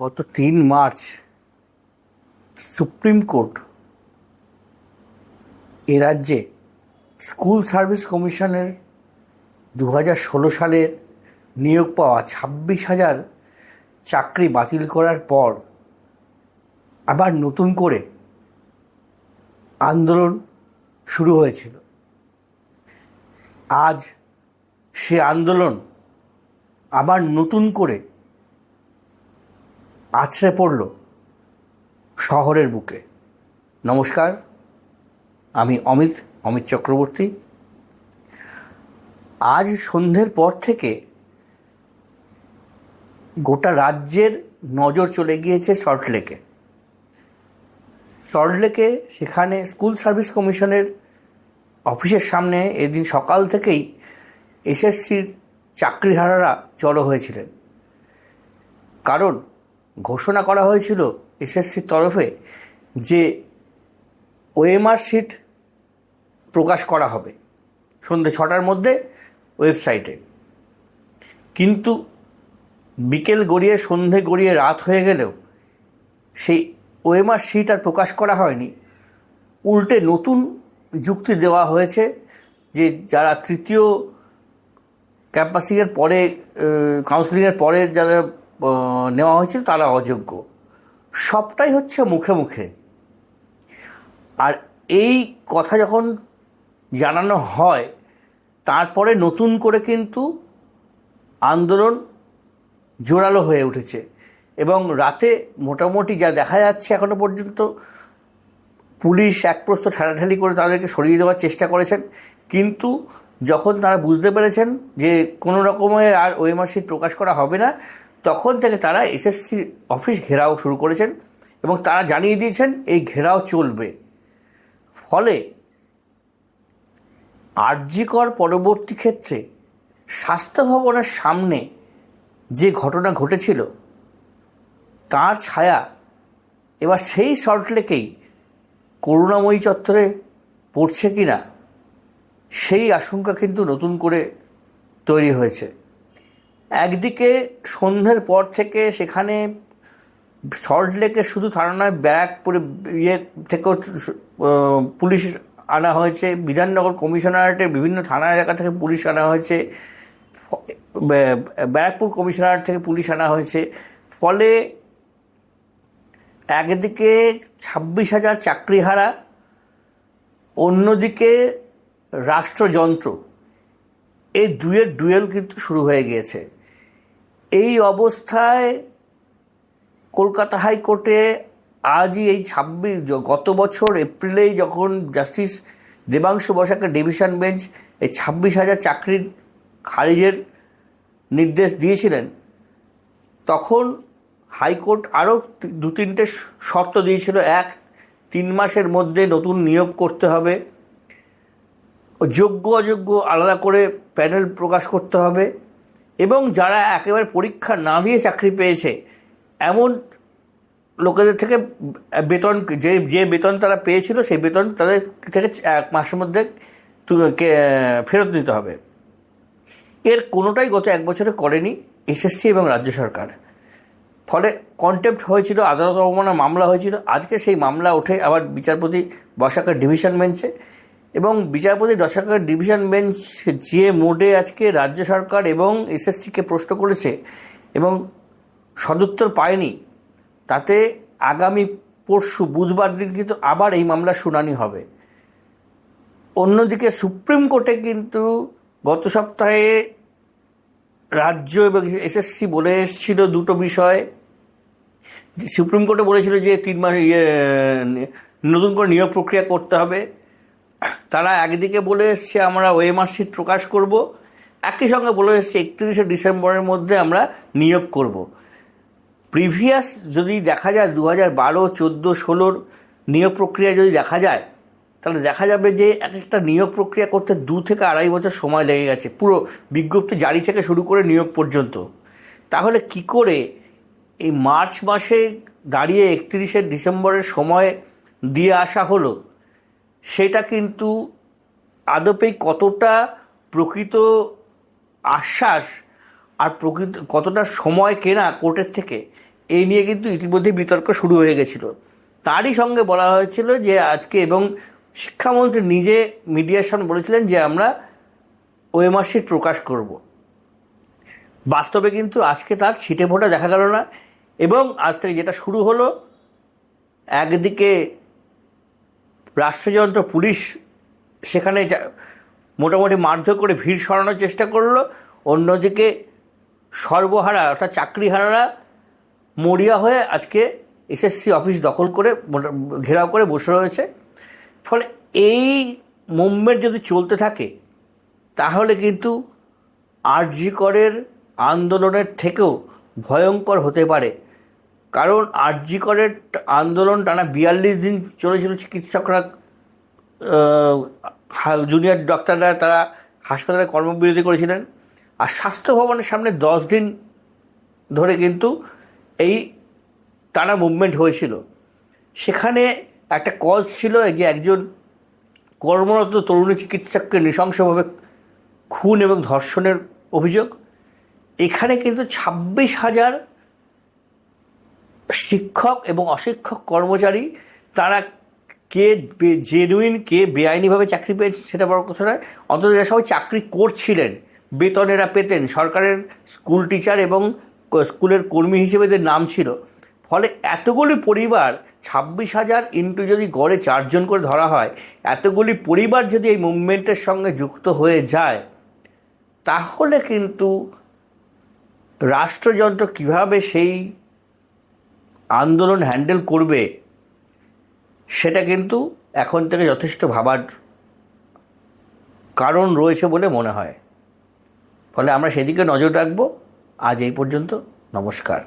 গত তিন March supreme court এ রাজ্যে স্কুল সার্ভিস কমিশনের দু ষোলো সালের নিয়োগ পাওয়া ছাব্বিশ হাজার চাকরি বাতিল করার পর আবার নতুন করে আন্দোলন শুরু হয়েছিল। আজ সে আন্দোলন আবার নতুন করে আছড়ে পড়ল শহরের বুকে। নমস্কার, আমি অমিত অমিত চক্রবর্তী। আজ সন্ধ্যের পর থেকে গোটা রাজ্যের নজর চলে গিয়েছে সল্টলেকে সল্টলেকে সেখানে স্কুল সার্ভিস কমিশনের অফিসের সামনে এদিন সকাল থেকেই এসএসসির চাকরিহারারা জড়ো হয়েছিলেন। কারণ ঘোষণা করা হয়েছিল এসএসসির তরফে যে ওএমআর শিট প্রকাশ করা হবে সন্ধ্যে ছটার মধ্যে ওয়েবসাইটে। কিন্তু বিকেল গড়িয়ে, সন্ধে গড়িয়ে, রাত হয়ে গেলেও সেই ওএমআর শিট আর প্রকাশ করা হয়নি। উল্টে নতুন যুক্তি দেওয়া হয়েছে যে যারা তৃতীয় ক্যাম্পাসিংয়ের পরে কাউন্সিলিংয়ের পরে যারা নেওয়া হয়েছিল তারা অযোগ্য। সবটাই হচ্ছে মুখে মুখে। আর এই কথা যখন জানানো হয়, তারপরে নতুন করে কিন্তু আন্দোলন জোরালো হয়ে উঠেছে। এবং রাতে মোটামুটি যা দেখা যাচ্ছে এখনও পর্যন্ত, পুলিশ একপ্রস্ত ঠেলাঠেলি করে তাদেরকে সরিয়ে দেওয়ার চেষ্টা করেছেন। কিন্তু যখন তারা বুঝতে পেরেছেন যে কোনো রকমের আর ওই শিট প্রকাশ করা হবে না তখন থেকে তারা এসএসসি অফিস ঘেরাও শুরু করেছেন এবং তারা জানিয়ে দিয়েছেন এই ঘেরাও চলবে। ফলে আরজিকর পরবর্তী ক্ষেত্রে স্বাস্থ্য ভবনের সামনে যে ঘটনা ঘটেছিল, তার ছায়া এবার সেই সল্টলেকেই করুণাময়ী চত্বরে পড়ছে কি না সেই আশঙ্কা কিন্তু নতুন করে তৈরি হয়েছে। একদিকে সন্ধ্যের পর থেকে সেখানে সল্টলেকে শুধু থানা নয় ব্যারাকপুরে ইয়ে থেকেও পুলিশ আনা হয়েছে। বিধাননগর কমিশনারেটের বিভিন্ন থানা এলাকা থেকে পুলিশ আনা হয়েছে। ব্যারাকপুর কমিশনারেট থেকে পুলিশ আনা হয়েছে। ফলে একদিকে ছাব্বিশ হাজার চাকরিহারা, অন্যদিকে রাষ্ট্রযন্ত্র। এই দুয়ের ডুয়েল কিন্তু শুরু হয়ে গিয়েছে। এই অবস্থায় কলকাতা হাইকোর্টে আজই এই ছাব্বিশ গত বছর এপ্রিলেই যখন জাস্টিস দেবাংশু বসাকের ডিভিশন বেঞ্চ এই ছাব্বিশ হাজার চাকরির খারিজের নির্দেশ দিয়েছিলেন, তখন হাইকোর্ট আরও দু তিনটে শর্ত দিয়েছিল। এক, তিন মাসের মধ্যে নতুন নিয়োগ করতে হবে। যোগ্য অযোগ্য আলাদা করে প্যানেল প্রকাশ করতে হবে। এবং যারা একেবারে পরীক্ষা না দিয়ে চাকরি পেয়েছে, এমন লোকেদের থেকে বেতন, যে যে বেতন তারা পেয়েছিল, সেই বেতন তাদের থেকে, এক মাসের মধ্যে ফেরত নিতে হবে। এর কোনোটাই গত এক বছরে করেনি এসএসসি এবং রাজ্য সরকার। ফলে কন্টেম্প্ট হয়েছিল, আদালত অবমাননা মামলা হয়েছিল। আজকে সেই মামলা উঠে আবার বিচারপতি বসাকের ডিভিশন বেঞ্চে এবং বিচারপতি দশাকের ডিভিশন বেঞ্চ যে মোডে আজকে রাজ্য সরকার এবং এসএসসিকে প্রশ্ন করেছে এবং সদুত্তর পায়নি, তাতে আগামী পরশু বুধবার দিন কিন্তু আবার এই মামলার শুনানি হবে। অন্যদিকে সুপ্রিম কোর্টে কিন্তু গত সপ্তাহে রাজ্য এবং এসএসসি বলে এসেছিল দুটো বিষয়। সুপ্রিম কোর্টে বলেছিল যে তিন মাস ইয়ে নতুন করে নিয়োগ প্রক্রিয়া করতে হবে। তারা একদিকে বলে এসছে, আমরা ওএমআর শিট প্রকাশ করব। একই সঙ্গে বলে এসছে, একত্রিশে ডিসেম্বরের মধ্যে আমরা নিয়োগ করব। প্রিভিয়াস যদি দেখা যায় দু হাজার বারো, চোদ্দ, ষোলোর নিয়োগ প্রক্রিয়া যদি দেখা যায়, তাহলে দেখা যাবে যে এক একটা নিয়োগ প্রক্রিয়া করতে দু থেকে আড়াই বছর সময় লেগে গেছে, পুরো বিজ্ঞপ্তি জারি থেকে শুরু করে নিয়োগ পর্যন্ত। তাহলে কি করে এই মার্চ মাসে দাঁড়িয়ে একত্রিশে ডিসেম্বরের সময় দিয়ে আসা হলো? সেটা কিন্তু আদপেই কতটা প্রকৃত আশ্বাস আর প্রকৃত, কতটা সময় কেনা কোর্টের থেকে এই নিয়ে কিন্তু ইতিমধ্যে বিতর্ক শুরু হয়ে গেছিল। তারই সঙ্গে বলা হয়েছিল যে আজকে এবং শিক্ষামন্ত্রী নিজে মিডিয়ার সামনে বলেছিলেন যে আমরা ওএমআরসির প্রকাশ করব। বাস্তবে কিন্তু আজকে তার ছিটে ফোটা দেখা গেল না এবং আজ থেকে যেটা শুরু হলো, একদিকে রাষ্ট্রযন্ত্র, পুলিশ সেখানে মোটামুটি মারধর করে ভিড় সরানোর চেষ্টা করল। অন্যদিকে সর্বহারা অর্থাৎ চাকরিহারারা মরিয়া হয়ে আজকে এসএসসি অফিস দখল করে ঘেরাও করে বসে রয়েছে। ফলে এই মুভমেন্ট যদি চলতে থাকে, তাহলে কিন্তু আরজি করের আন্দোলনের থেকেও ভয়ঙ্কর হতে পারে। কারণ আরজি করের আন্দোলন টানা বিয়াল্লিশ দিন চলেছিল চিকিৎসকরা জুনিয়র ডক্টররা তারা হাসপাতালে কর্মবিরতি করেছিলেন। আর স্বাস্থ্য ভবনের সামনে দশ দিন ধরে কিন্তু এই টানা মুভমেন্ট হয়েছিল। সেখানে একটা কজ ছিল যে একজন কর্মরত তরুণী চিকিৎসককে নৃশংসভাবে খুন এবং ধর্ষণের অভিযোগ। এখানে কিন্তু ছাব্বিশ হাজার শিক্ষক এবং অশিক্ষক কর্মচারী, তারা কে জেনুইন কে বেআইনিভাবে চাকরি পেয়েছে সেটা বড় কথা নয়। অন্তত যারা সবাই চাকরি করছিলেন বেতন এরা পেতেন, সরকারের স্কুল টিচার এবং স্কুলের কর্মী হিসেবে এদের নাম ছিল। ফলে এতগুলি পরিবার, ছাব্বিশ হাজার ইন্টু যদি গড়ে চারজন করে ধরা হয়, এতগুলি পরিবার যদি এই মুভমেন্টের সঙ্গে যুক্ত হয়ে যায়, তাহলে কিন্তু রাষ্ট্রযন্ত্র কীভাবে সেই আন্দোলন হ্যান্ডেল করবে, সেটা কিন্তু এখন থেকে যথেষ্ট ভাবার কারণ রয়েছে বলে মনে হয়। ফলে আমরা সেদিকে নজর রাখব। আজ এই পর্যন্ত, নমস্কার।